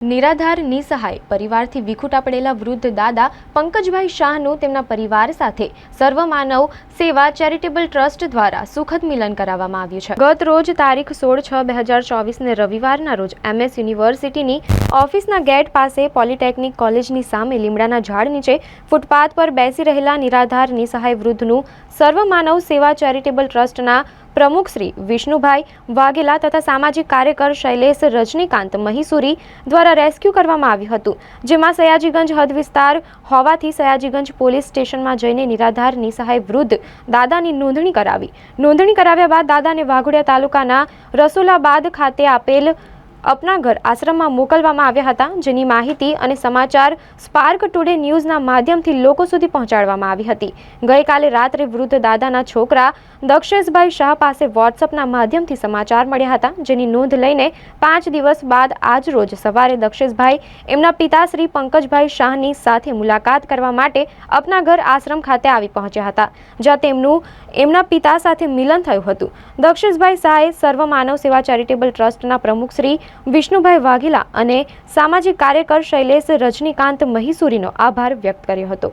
નિરાધાર, નિસહાય પરિવારથી વિખૂટા પડેલા વૃદ્ધ દાદા પંકજભાઈ શાહનું તેમના પરિવાર સાથે સર્વમાનવ સેવા ચેરિટેબલ ટ્રસ્ટ દ્વારા સુખદ મિલન કરાવવામાં આવ્યું છે. ગત રોજ તારીખ સોળ છ બે હજાર ચોવીસને રવિવારના રોજ એમએસ યુનિવર્સિટીની ઓફિસના ગેટ પાસે પોલિટેકનિક કોલેજની સામે લીમડાના ઝાડ નીચે ફૂટપાથ પર બેસી રહેલા નિરાધાર, નિસહાય વૃદ્ધનું સર્વમાનવ સેવા ચેરિટેબલ ટ્રસ્ટના પ્રમુખ શ્રી વિષ્ણુભાઈ વાઘેલા તથા સામાજિક કાર્યકર શૈલેષ રજનીકાંત મહીસુરી દ્વારા રેસ્ક્યુ કરવામાં આવ્યું હતું, જેમાં સયાજીગંજ હદ વિસ્તાર હોવાથી સયાજીગંજ પોલીસ સ્ટેશનમાં જઈને નિરાધાર નિસહાય વૃદ્ધ દાદાની નોંધણી કરાવી. નોંધણી કરાવ્યા બાદ દાદાને વાઘોડિયા તાલુકાના રસુલાબાદ ખાતે આપેલ અપના ઘર આશ્રમમાં મોકલવામાં આવ્યા હતા, જેની માહિતી અને સમાચાર સ્પાર્ક ટુડે ન્યૂઝના માધ્યમથી લોકો સુધી પહોંચાડવામાં આવી હતી. ગઈકાલે રાત્રે વૃદ્ધ દાદાના છોકરા દક્ષેશભાઈ શાહ પાસે વોટ્સઅપના માધ્યમથી સમાચાર મળ્યા હતા, જેની નોંધ લઈને પાંચ દિવસ બાદ આજ રોજ સવારે દક્ષેશભાઈ એમના પિતા શ્રી પંકજભાઈ શાહની સાથે મુલાકાત કરવા માટે અપના ઘર આશ્રમ ખાતે આવી પહોંચ્યા હતા, જ્યાં તેમનું એમના પિતા સાથે મિલન થયું હતું. દક્ષેશભાઈ શાહે સર્વ માનવ સેવા ચેરિટેબલ ટ્રસ્ટના પ્રમુખ શ્રી વિષ્ણુભાઈ વાઘેલા અને સામાજિક કાર્યકર શૈલેષ રજનીકાંત મહીસુરીનો આભાર વ્યક્ત કર્યો હતો.